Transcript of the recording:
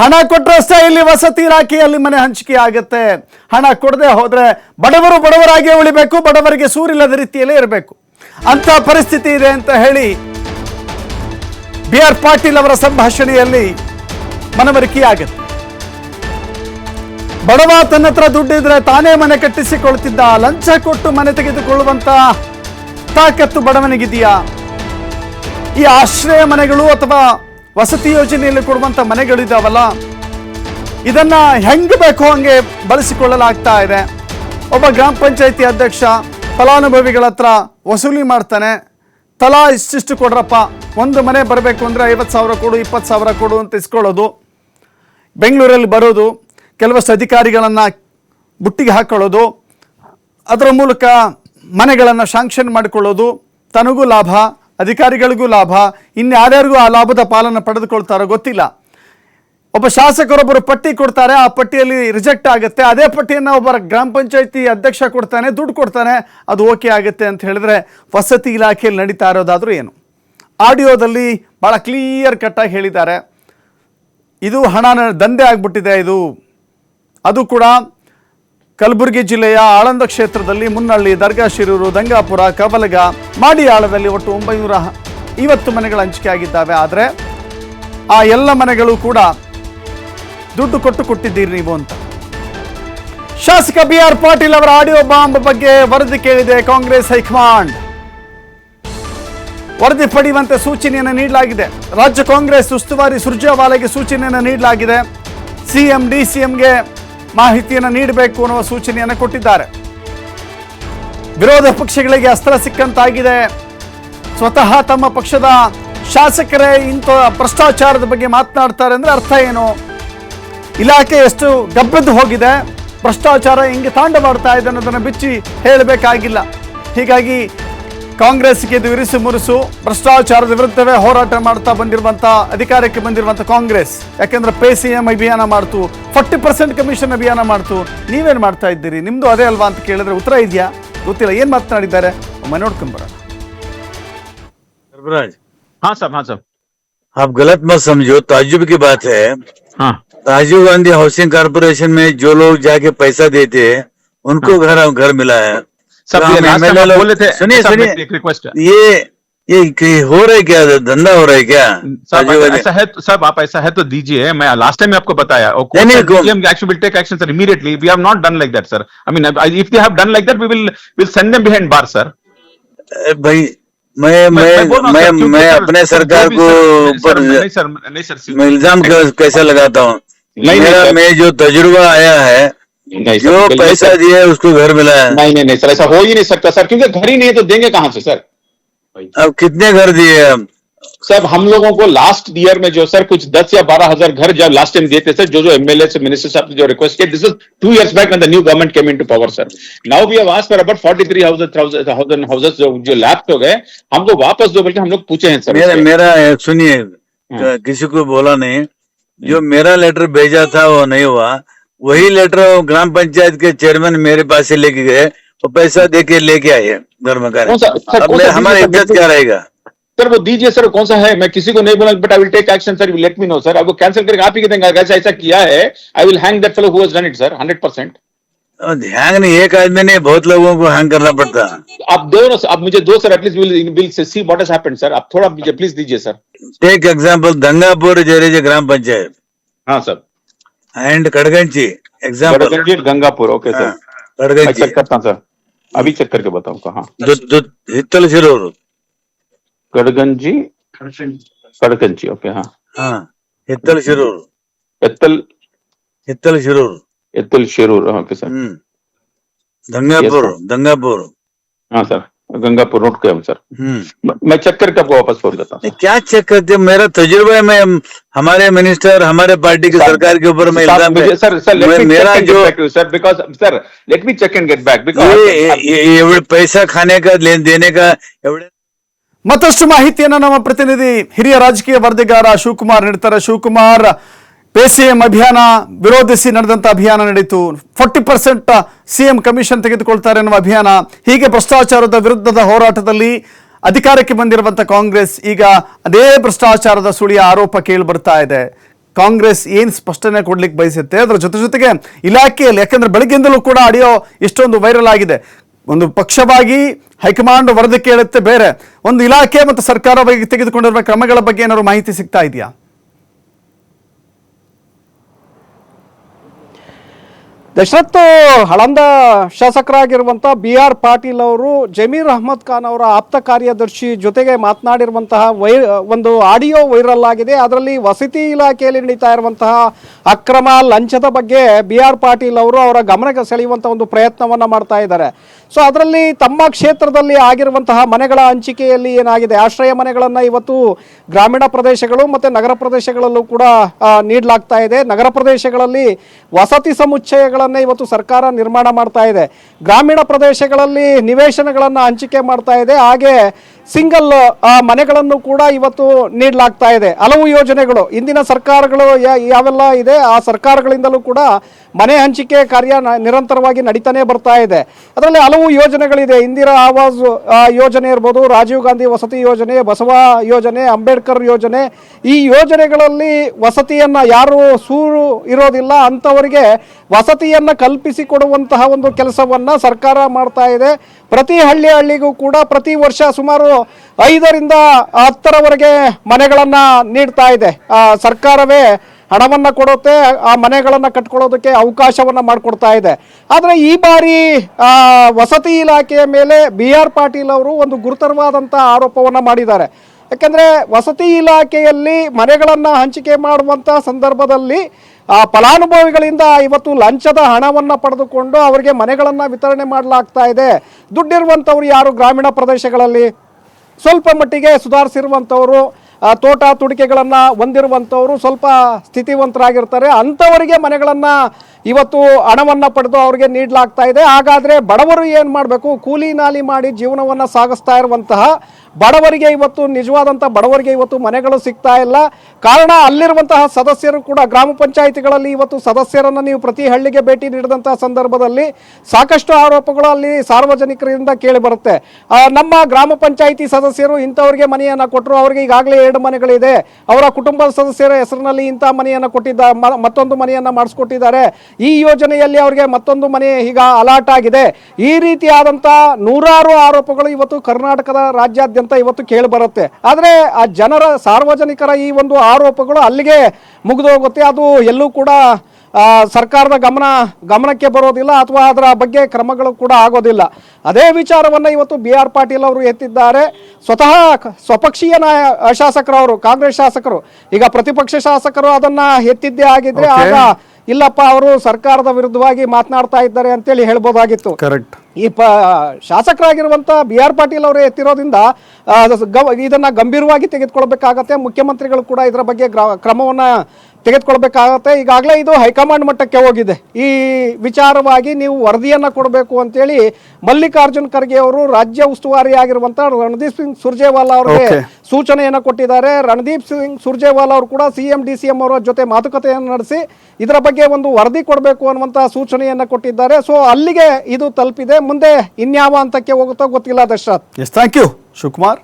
ಹಣ ಕೊಟ್ಟರಷ್ಟೇ ಇಲ್ಲಿ ವಸತಿ ಇಲಾಖೆಯಲ್ಲಿ ಮನೆ ಹಂಚಿಕೆ ಆಗುತ್ತೆ. ಹಣ ಕೊಡದೆ ಹೋದರೆ ಬಡವರು ಬಡವರಾಗಿ ಉಳಿಬೇಕು, ಬಡವರಿಗೆ ಸೂರಿಲ್ಲದ ರೀತಿಯಲ್ಲೇ ಇರಬೇಕು. ಅಂತ ಪರಿಸ್ಥಿತಿ ಇದೆ ಅಂತ ಹೇಳಿ ಬಿ ಆರ್ ಪಾಟೀಲ್ ಅವರ ಸಂಭಾಷಣೆಯಲ್ಲಿ ಮನವರಿಕೆ ಆಗುತ್ತೆ ಬಡವ ತನ್ನ ಹತ್ರ ದುಡ್ಡಿದ್ರೆ ತಾನೇ ಮನೆ ಕಟ್ಟಿಸಿಕೊಳ್ತಿದ್ದ, ಲಂಚ ಕೊಟ್ಟು ಮನೆ ತೆಗೆದುಕೊಳ್ಳುವಂತ ತಾಕತ್ತು ಬಡವನಿಗಿದೆಯಾ? ಈ ಆಶ್ರಯ ಮನೆಗಳು ಅಥವಾ ವಸತಿ ಯೋಜನೆಯಲ್ಲಿ ಕೊಡುವಂತ ಮನೆಗಳಿದಾವಲ್ಲ ಇದನ್ನ ಹೆಂಗೆ ಬೇಕೋ ಹಂಗೆ ಬಳಸಿಕೊಳ್ಳಲಾಗ್ತಾ ಇದೆ. ಒಬ್ಬ ಗ್ರಾಮ ಪಂಚಾಯತಿ ಅಧ್ಯಕ್ಷ ಫಲಾನುಭವಿಗಳ ಹತ್ರ ವಸೂಲಿ ಮಾಡ್ತಾನೆ. ತಲಾ ಇಷ್ಟಿಷ್ಟು ಕೊಡ್ರಪ್ಪ, ಒಂದು ಮನೆ ಬರಬೇಕು ಅಂದರೆ ಐವತ್ತು ಸಾವಿರ ಕೊಡು, ಇಪ್ಪತ್ತು ಸಾವಿರ ಕೊಡು ಅಂತ ಇಸ್ಕೊಳ್ಳೋದು. ಬೆಂಗಳೂರಲ್ಲಿ ಬರೋದು, ಕೆಲವಷ್ಟು ಅಧಿಕಾರಿಗಳನ್ನು ಬುಟ್ಟಿಗೆ ಹಾಕ್ಕೊಳ್ಳೋದು ಅದರ ಮೂಲಕ ಮನೆಗಳನ್ನು ಶಾಂಕ್ಷನ್ ಮಾಡಿಕೊಳ್ಳೋದು, ತನಗೂ ಲಾಭ. ಅಧಿಕಾರಿಗಳಿಗೂ ಲಾಭ. ಇನ್ಯಾರ್ಯಾರಿಗೂ ಆ ಲಾಭದ ಪಾಲನ್ನು ಪಡೆದುಕೊಳ್ತಾರೋ ಗೊತ್ತಿಲ್ಲ. ಒಬ್ಬ ಶಾಸಕರೊಬ್ಬರು ಪಟ್ಟಿ ಕೊಡ್ತಾರೆ, ಆ ಪಟ್ಟಿಯಲ್ಲಿ ರಿಜೆಕ್ಟ್ ಆಗುತ್ತೆ. ಅದೇ ಪಟ್ಟಿಯನ್ನು ಒಬ್ಬ ಗ್ರಾಮ ಪಂಚಾಯಿತಿ ಅಧ್ಯಕ್ಷ ಕೊಡ್ತಾನೆ, ದುಡ್ಡು ಕೊಡ್ತಾನೆ, ಅದು ಓಕೆ ಆಗುತ್ತೆ ಅಂತ ಹೇಳಿದ್ರೆ ವಸತಿ ಇಲಾಖೆಯಲ್ಲಿ ನಡೀತಾ ಇರೋದಾದರೂ ಏನು? ಆಡಿಯೋದಲ್ಲಿ ಭಾಳ ಕ್ಲಿಯರ್ ಕಟ್ಟಾಗಿ ಹೇಳಿದ್ದಾರೆ. ಇದು ಹಣ ದಂಧೆ ಆಗಿಬಿಟ್ಟಿದೆ, ಇದು. ಅದು ಕೂಡ ಕಲಬುರಗಿ ಜಿಲ್ಲೆಯ ಆಳಂದ ಕ್ಷೇತ್ರದಲ್ಲಿ ಮುನ್ನಳ್ಳಿ ದರ್ಗಾ ಶಿರೂರು ದಂಗಾಪುರ ಕವಲಗ ಮಾಡಿಯಾಳದಲ್ಲಿ ಒಟ್ಟು ಒಂಬೈನೂರ ಐವತ್ತು ಮನೆಗಳು ಹಂಚಿಕೆ ಆಗಿದ್ದಾವೆ ಆದರೆ ಆ ಎಲ್ಲ ಮನೆಗಳು ಕೂಡ ದುಡ್ಡು ಕೊಟ್ಟು ಕೊಟ್ಟಿದ್ದೀರಿ ನೀವು ಅಂತ. ಶಾಸಕ ಬಿ ಆರ್ ಪಾಟೀಲ್ ಅವರ ಆಡಿಯೋ ಬಾಂಬ್ ಬಗ್ಗೆ ವರದಿ ಕೇಳಿದೆ ಕಾಂಗ್ರೆಸ್ ಹೈಕಮಾಂಡ್. ವರದಿ ಪಡೆಯುವಂತೆ ಸೂಚನೆಯನ್ನು ನೀಡಲಾಗಿದೆ. ರಾಜ್ಯ ಕಾಂಗ್ರೆಸ್ ಉಸ್ತುವಾರಿ ಸುರ್ಜೇವಾಲಾಗೆ ಸೂಚನೆಯನ್ನು ನೀಡಲಾಗಿದೆ. ಸಿಎಂ ಡಿಸಿಎಂಗೆ ಮಾಹಿತಿಯನ್ನು ನೀಡಬೇಕು ಅನ್ನುವ ಸೂಚನೆಯನ್ನು ಕೊಟ್ಟಿದ್ದಾರೆ. ವಿರೋಧ ಪಕ್ಷಗಳಿಗೆ ಅಸ್ತ್ರ ಸಿಕ್ಕಂತಾಗಿದೆ. ಸ್ವತಃ ತಮ್ಮ ಪಕ್ಷದ ಶಾಸಕರೇ ಇಂಥ ಭ್ರಷ್ಟಾಚಾರದ ಬಗ್ಗೆ ಮಾತನಾಡ್ತಾರೆ ಅಂದರೆ ಅರ್ಥ ಏನು? ಇಲಾಖೆ ಎಷ್ಟು ಗಬ್ಬೆದ್ದು ಹೋಗಿದೆ, ಭ್ರಷ್ಟಾಚಾರ ಹೆಂಗೆ ತಾಂಡವಾಡ್ತಾ ಇದೆ ಅನ್ನೋದನ್ನು ಬಿಚ್ಚಿ ಹೇಳಬೇಕಾಗಿಲ್ಲ. ಹೀಗಾಗಿ ಕಾಂಗ್ರೆಸ್ಗೆ ಇದು ಇರಿಸು ಮುರುಸು ಭ್ರಷ್ಟಾಚಾರದ ವಿರುದ್ಧವೇ ಹೋರಾಟ ಮಾಡ್ತಾ ಬಂದಿರುವಂಥ ಅಧಿಕಾರಕ್ಕೆ ಬಂದಿರುವಂಥ ಕಾಂಗ್ರೆಸ್ ಯಾಕೆಂದ್ರೆ ಪೇ ಸಿ ಎಂ ಅಭಿಯಾನ ಮಾಡ್ತು ಫಾರ್ಟಿ ಪರ್ಸೆಂಟ್ ಕಮಿಷನ್ ಅಭಿಯಾನ ಮಾಡ್ತು ನೀವೇನು ಮಾಡ್ತಾ ಇದ್ದೀರಿ ನಿಮ್ಮದು ಅದೇ ಅಲ್ವಾ ಅಂತ ಕೇಳಿದ್ರೆ ಉತ್ತರ ಇದೆಯಾ ಗೊತ್ತಿಲ್ಲ ಏನು ಮಾತನಾಡಿದ್ದಾರೆ ಒಮ್ಮೆ ನೋಡ್ಕೊಂಬರೋಣ सर्वराज हाँ साहब हाँ साहब आप गलत मत समझो ताजुब की बात है हाँ राजीव गांधी हाउसिंग कारपोरेशन में जो लोग जाके पैसा देते हैं उनको घर घर मिला है सब बोले थे सुनिए सुनिए। एक रिक्वेस्ट है। ये ये हो रहा है क्या? धंधा हो रहा है क्या गांधी ऐसा है तो साहब आप ऐसा है तो दीजिए। मैं लास्ट टाइम आपको बताया। Action will take action sir immediately we have not done like that sir I mean if they have done like that we will will send them behind bar sir भाई मैं मैं मैं मैं अपने सरकार को ऊपर नहीं सर नहीं सर मैं इल्ज़ाम कैसे लगाता हूँ। मेरा मैं जो तजुर्बा आया है नहीं जो पैसा दिया है उसको घर मिला है। नहीं नहीं नहीं सर ऐसा हो ही नहीं सकता सर क्योंकि घर ही नहीं है तो देंगे कहाँ से सर? अब कितने घर दिए हम? सर हम लोगों को लास्ट ईयर में जो सर कुछ दस या बारह हज़ार घर जब लास्ट टाइम देते सर जो जो एमएलए से मिनिस्टर साहब ने जो रिक्वेस्ट किया this is two years back when the new government came into power sir now we have asked for about 43 thousand houses जो जो लैप्स हो गए हमको वापस दो बल्कि हम लोग पूछे हैं सर मेरा मेरा सुनिए हाँ। किसी को बोला नहीं जो मेरा लेटर भेजा था वो नहीं हुआ। वही लेटर ग्राम पंचायत के चेयरमैन मेरे पास से लेके गए वो पैसा दे के लेके आए घर में सा हमारा इज़्ज़त क्या रहेगा? सर वो दीजिए सर कौन सा है? मैं किसी को नहीं बोला but I will take action sir let me know sir अब वो कैंसिल करके आप ही देंगे ऐसा ऐसा किया है I will hang that fellow who has done it sir 100% अब ध्यान नहीं एक आदमी नहीं बहुत लोगों को हैंग करना पड़ता। आप दो ना आप मुझे दो sir at least will will see what has happened sir आप थोड़ा मुझे प्लीज़ दीजिए सर टेक एग्ज़ाम्पल गंगापुर जरेजे ग्राम पंचायत। हाँ sir and Kadganchi example Gangapur okay sir Kadganji Kadganchi check करता सर अभी चेक करके बताऊँ हाँ ದು- ದು- ಹಿತ್ತಲ ಶಿರೂರು गडगंजी ओके हाँ। ಹಾ ಹಿತ್ತಲ ಶಿರೂರು एत्तल ಹಿತ್ತಲ Shirur एत्तल Shirur okay sir hmm Dangapura Dangapura sir Gangapur note किया हूँ सर हम्म मैं- मैं चेक करके आपको वापस फोन करता हूँ नहीं, क्या चेक करते हो? मेरा तजुर्बा है मैं हमारे मिनिस्टर हमारे पार्टी की साहब, सरकार के ऊपर मैं साहब, इल्जाम मुझे- सर सर लेट मैं- मी मेरा चेक एंड जो get back to sir because sir let me check and get back ये, ये, बिकॉज ये एवढे पैसा खाने का लेन देने का एवढे ಮತ್ತಷ್ಟು ಮಾಹಿತಿಯನ್ನು ನಮ್ಮ ಪ್ರತಿನಿಧಿ ಹಿರಿಯ ರಾಜಕೀಯ ವರದಿಗಾರ ಶಿವಕುಮಾರ್ ನೀಡ್ತಾರೆ ಶಿವಕುಮಾರ್ ಪೇಸಿಎಂ ಅಭಿಯಾನ ವಿರೋಧಿಸಿ ನಡೆದಂಥ ಅಭಿಯಾನ ನಡೀತು ಫೋರ್ಟಿ ಪರ್ಸೆಂಟ್ ಸಿಎಂ ಕಮಿಷನ್ ತೆಗೆದುಕೊಳ್ತಾರೆ ಎನ್ನುವ ಅಭಿಯಾನ ಹೀಗೆ ಭ್ರಷ್ಟಾಚಾರದ ವಿರುದ್ಧದ ಹೋರಾಟದಲ್ಲಿ ಅಧಿಕಾರಕ್ಕೆ ಬಂದಿರುವಂಥ ಕಾಂಗ್ರೆಸ್ ಈಗ ಅದೇ ಭ್ರಷ್ಟಾಚಾರದ ಸುಳಿಯ ಆರೋಪ ಕೇಳಿ ಬರ್ತಾ ಇದೆ. ಕಾಂಗ್ರೆಸ್ ಏನು ಸ್ಪಷ್ಟನೆ ಕೊಡ್ಲಿಕ್ಕೆ ಬಯಸುತ್ತೆ? ಅದರ ಜೊತೆ ಜೊತೆಗೆ ಇಲಾಖೆಯಲ್ಲಿ, ಯಾಕಂದ್ರೆ ಬೆಳಗ್ಗೆಯಿಂದಲೂ ಕೂಡ ಆಡಿಯೋ ಇಷ್ಟೊಂದು ವೈರಲ್ ಆಗಿದೆ. ಒಂದು ಪಕ್ಷವಾಗಿ ಹೈಕಮಾಂಡ್ ವರದಿ ಕೇಳುತ್ತೆ ಬೇರೆ. ಒಂದು ಇಲಾಖೆ ಮತ್ತು ಸರ್ಕಾರ ಬಗ್ಗೆ ತೆಗೆದುಕೊಂಡಿರುವ ಕ್ರಮಗಳ ಬಗ್ಗೆ ಏನಾದ್ರು ಮಾಹಿತಿ ಸಿಗ್ತಾ ಇದೆಯಾ? ದಶರಥ್ ಹಳಂದ ಶಾಸಕರಾಗಿರುವಂತಹ ಬಿ ಆರ್ ಪಾಟೀಲ್ ಅವರು, ಜಮೀರ್ ಅಹಮದ್ ಖಾನ್ ಅವರ ಆಪ್ತ ಕಾರ್ಯದರ್ಶಿ ಜೊತೆಗೆ ಮಾತನಾಡಿರುವಂತಹ ವೈ ಒಂದು ಆಡಿಯೋ ವೈರಲ್ ಆಗಿದೆ. ಅದರಲ್ಲಿ ವಸತಿ ಇಲಾಖೆಯಲ್ಲಿ ನಡೀತಾ ಇರುವಂತಹ ಅಕ್ರಮ ಲಂಚದ ಬಗ್ಗೆ ಬಿ ಆರ್ ಪಾಟೀಲ್ ಅವರು ಅವರ ಗಮನಕ್ಕೆ ಸೆಳೆಯುವಂತಹ ಒಂದು ಪ್ರಯತ್ನವನ್ನ ಮಾಡ್ತಾ ಇದ್ದಾರೆ. ಸೊ ಅದರಲ್ಲಿ ತಮ್ಮ ಕ್ಷೇತ್ರದಲ್ಲಿ ಆಗಿರುವಂತಹ ಮನೆಗಳ ಹಂಚಿಕೆಯಲ್ಲಿ ಏನಾಗಿದೆ? ಆಶ್ರಯ ಮನೆಗಳನ್ನು ಇವತ್ತು ಗ್ರಾಮೀಣ ಪ್ರದೇಶಗಳು ಮತ್ತೆ ನಗರ ಪ್ರದೇಶಗಳಲ್ಲೂ ಕೂಡ ನೀಡಲಾಗ್ತಾ ಇದೆ. ನಗರ ಪ್ರದೇಶಗಳಲ್ಲಿ ವಸತಿ ಇವತ್ತು ಸರ್ಕಾರ ನಿರ್ಮಾಣ ಮಾಡ್ತಾ ಇದೆ. ಗ್ರಾಮೀಣ ಪ್ರದೇಶಗಳಲ್ಲಿ ನಿವೇಶನಗಳನ್ನು ಹಂಚಿಕೆ ಮಾಡ್ತಾ ಇದೆ. ಹಾಗೆ ಸಿಂಗಲ್ ಮನೆಗಳನ್ನು ಕೂಡ ಇವತ್ತು ನೀಡಲಾಗ್ತಾ ಇದೆ. ಹಲವು ಯೋಜನೆಗಳು. ಇಂದಿನ ಸರ್ಕಾರಗಳು ಯಾವೆಲ್ಲ ಇದೆ, ಆ ಸರ್ಕಾರಗಳಿಂದಲೂ ಕೂಡ ಮನೆ ಹಂಚಿಕೆ ಕಾರ್ಯ ನಿರಂತರವಾಗಿ ನಡೀತಾನೆ ಬರ್ತಾ ಇದೆ. ಅದರಲ್ಲಿ ಹಲವು ಯೋಜನೆಗಳಿದೆ. ಇಂದಿರಾ ಆವಾಸ್ ಯೋಜನೆ ಇರ್ಬೋದು, ರಾಜೀವ್ ಗಾಂಧಿ ವಸತಿ ಯೋಜನೆ, ಬಸವ ಯೋಜನೆ, ಅಂಬೇಡ್ಕರ್ ಯೋಜನೆ, ಈ ಯೋಜನೆಗಳಲ್ಲಿ ವಸತಿಯನ್ನು ಯಾರು ಸೂರು ಇರೋದಿಲ್ಲ. ಅಂಥವರಿಗೆ ವಸತಿಯನ್ನು ಕಲ್ಪಿಸಿಕೊಡುವಂತಹ ಒಂದು ಕೆಲಸವನ್ನು ಸರ್ಕಾರ ಮಾಡ್ತಾ ಇದೆ. ಪ್ರತಿ ಹಳ್ಳಿ ಹಳ್ಳಿಗೂ ಕೂಡ ಪ್ರತಿ ವರ್ಷ ಸುಮಾರು ಐದರಿಂದ ಹತ್ತರವರೆಗೆ ಮನೆಗಳನ್ನು ನೀಡ್ತಾ ಇದೆ. ಸರ್ಕಾರವೇ ಹಣವನ್ನು ಕೊಡುತ್ತೆ, ಆ ಮನೆಗಳನ್ನು ಕಟ್ಕೊಳ್ಳೋದಕ್ಕೆ ಅವಕಾಶವನ್ನ ಮಾಡಿಕೊಡ್ತಾ ಇದೆ. ಆದರೆ ಈ ಬಾರಿ ವಸತಿ ಇಲಾಖೆಯ ಮೇಲೆ ಬಿ ಆರ್ ಪಾಟೀಲ್ ಅವರು ಒಂದು ಗುರುತರವಾದಂಥ ಆರೋಪವನ್ನ ಮಾಡಿದ್ದಾರೆ. ಯಾಕಂದ್ರೆ ವಸತಿ ಇಲಾಖೆಯಲ್ಲಿ ಮನೆಗಳನ್ನು ಹಂಚಿಕೆ ಮಾಡುವಂತ ಸಂದರ್ಭದಲ್ಲಿ, ಆ, ಫಲಾನುಭವಿಗಳಿಂದ ಇವತ್ತು ಲಂಚದ ಹಣವನ್ನ ಪಡೆದುಕೊಂಡು ಅವರಿಗೆ ಮನೆಗಳನ್ನು ವಿತರಣೆ ಮಾಡಲಾಗ್ತಾ ಇದೆ. ದುಡ್ಡಿರುವಂಥವ್ರು ಯಾರು ಗ್ರಾಮೀಣ ಪ್ರದೇಶಗಳಲ್ಲಿ? ಸ್ವಲ್ಪ ಮಟ್ಟಿಗೆ ಸುಧಾರಿಸಿರುವಂಥವರು ತೋಟ ತುಡಿಕೆಗಳನ್ನು ಹೊಂದಿರುವಂಥವರು ಸ್ವಲ್ಪ ಸ್ಥಿತಿವಂತರಾಗಿರ್ತಾರೆ. ಅಂಥವರಿಗೆ ಮನೆಗಳನ್ನು ಇವತ್ತು ಹಣವನ್ನು ಪಡೆದು ಅವರಿಗೆ ನೀಡಲಾಗ್ತಾ ಇದೆ. ಹಾಗಾದರೆ ಬಡವರು ಏನು ಮಾಡಬೇಕು? ಕೂಲಿ ನಾಲಿ ಮಾಡಿ ಜೀವನವನ್ನು ಸಾಗಿಸ್ತಾ ಇರುವಂತಹ ಬಡವರಿಗೆ ಇವತ್ತು ನಿಜವಾದಂಥ ಬಡವರಿಗೆ ಇವತ್ತು ಮನೆಗಳು ಸಿಗ್ತಾ ಇಲ್ಲ. ಕಾರಣ ಅಲ್ಲಿರುವಂತಹ ಸದಸ್ಯರು ಕೂಡ, ಗ್ರಾಮ ಪಂಚಾಯಿತಿಗಳಲ್ಲಿ ಇವತ್ತು ಸದಸ್ಯರನ್ನು ನೀವು ಪ್ರತಿ ಹಳ್ಳಿಗೆ ಭೇಟಿ ನೀಡಿದಂತಹ ಸಂದರ್ಭದಲ್ಲಿ ಸಾಕಷ್ಟು ಆರೋಪಗಳು ಅಲ್ಲಿ ಸಾರ್ವಜನಿಕರಿಂದ ಕೇಳಿ ಬರುತ್ತೆ. ನಮ್ಮ ಗ್ರಾಮ ಪಂಚಾಯಿತಿ ಸದಸ್ಯರು ಇಂಥವ್ರಿಗೆ ಮನೆಯನ್ನು ಕೊಟ್ಟರು ಅವರಿಗೆ ಈಗಾಗಲೇ ಎರಡು ಮನೆಗಳಿದೆ. ಅವರ ಕುಟುಂಬದ ಸದಸ್ಯರ ಹೆಸರಿನಲ್ಲಿ ಇಂಥ ಮನೆಯನ್ನು ಕೊಟ್ಟಿದ್ದ ಮತ್ತೊಂದು ಮನೆಯನ್ನು ಮಾಡಿಸ್ಕೊಟ್ಟಿದ್ದಾರೆ. ಈ ಯೋಜನೆಯಲ್ಲಿ ಅವರಿಗೆ ಮತ್ತೊಂದು ಮನೆ ಈಗ ಅಲಾಟ್ ಆಗಿದೆ. ಈ ರೀತಿಯಾದಂಥ ನೂರಾರು ಆರೋಪಗಳು ಇವತ್ತು ಕರ್ನಾಟಕದ ರಾಜ್ಯಾದ್ಯಂತ ಇವತ್ತು ಕೇಳಿ ಬರುತ್ತೆ. ಆದರೆ ಆ ಜನರ ಸಾರ್ವಜನಿಕರ ಈ ಒಂದು ಆರೋಪಗಳು ಅಲ್ಲಿಗೆ ಮುಗಿದೋಗುತ್ತೆ ಅದು ಎಲ್ಲೂ ಕೂಡ ಸರ್ಕಾರದ ಗಮನ ಗಮನಕ್ಕೆ ಬರೋದಿಲ್ಲ ಅಥವಾ ಅದರ ಬಗ್ಗೆ ಕ್ರಮಗಳು ಕೂಡ ಆಗೋದಿಲ್ಲ. ಅದೇ ವಿಚಾರವನ್ನು ಇವತ್ತು ಬಿ ಆರ್ ಪಾಟೀಲ್ ಅವರು ಎತ್ತಿದ್ದಾರೆ. ಸ್ವತಃ ಸ್ವಪಕ್ಷೀಯ ನಾಯ ಶಾಸಕರು ಅವರು ಕಾಂಗ್ರೆಸ್ ಶಾಸಕರು. ಈಗ ಪ್ರತಿಪಕ್ಷ ಶಾಸಕರು ಅದನ್ನ ಎತ್ತಿದ್ದೇ ಆಗಿದ್ರೆ ಆಗ ಇಲ್ಲಪ್ಪ ಅವರು ಸರ್ಕಾರದ ವಿರುದ್ಧವಾಗಿ ಮಾತನಾಡ್ತಾ ಇದ್ದಾರೆ ಅಂತೇಳಿ ಹೇಳ್ಬೋದಾಗಿತ್ತು. ಕರೆಕ್ಟ್ ಈ ಪ ಶಾಸಕರಾಗಿರುವಂಥ ಬಿ ಆರ್ ಪಾಟೀಲ್ ಅವರು ಎತ್ತಿರೋದ್ರಿಂದ ಇದನ್ನು ಗಂಭೀರವಾಗಿ ತೆಗೆದುಕೊಳ್ಬೇಕಾಗತ್ತೆ. ಮುಖ್ಯಮಂತ್ರಿಗಳು ಕೂಡ ಇದರ ಬಗ್ಗೆ ಗ್ರ- ಕ್ರಮವನ್ನ ತೆಗೆದುಕೊಳ್ಬೇಕಾಗತ್ತೆ. ಈಗಾಗಲೇ ಇದು ಹೈಕಮಾಂಡ್ ಮಟ್ಟಕ್ಕೆ ಹೋಗಿದೆ. ಈ ವಿಚಾರವಾಗಿ ನೀವು ವರದಿಯನ್ನು ಕೊಡಬೇಕು ಅಂತೇಳಿ ಮಲ್ಲಿಕಾರ್ಜುನ್ ಖರ್ಗೆ ಅವರು ರಾಜ್ಯ ಉಸ್ತುವಾರಿ ಆಗಿರುವಂಥ ರಣದೀಪ್ ಸಿಂಗ್ ಸುರ್ಜೇವಾಲಾ ಅವರಿಗೆ. ಸೂಚನೆಯನ್ನು ಕೊಟ್ಟಿದ್ದಾರೆ. ರಣದೀಪ್ ಸಿಂಗ್ ಸುರ್ಜೇವಾಲಾ ಅವರು ಕೂಡ C M D C M ಅವರ ಜೊತೆ ಮಾತುಕತೆಯನ್ನು ನಡೆಸಿ ಇದರ ಬಗ್ಗೆ ಒಂದು ವರದಿ ಕೊಡಬೇಕು ಅನ್ನುವಂಥ ಸೂಚನೆಯನ್ನು ಕೊಟ್ಟಿದ್ದಾರೆ. ಸೊ ಅಲ್ಲಿಗೆ ಇದು ತಲುಪಿದೆ. ಮುಂದೆ ಇನ್ಯಾವ ಹಂತಕ್ಕೆ ಹೋಗುತ್ತೋ ಗೊತ್ತಿಲ್ಲ Dasharath. Yes thank you Shivakumar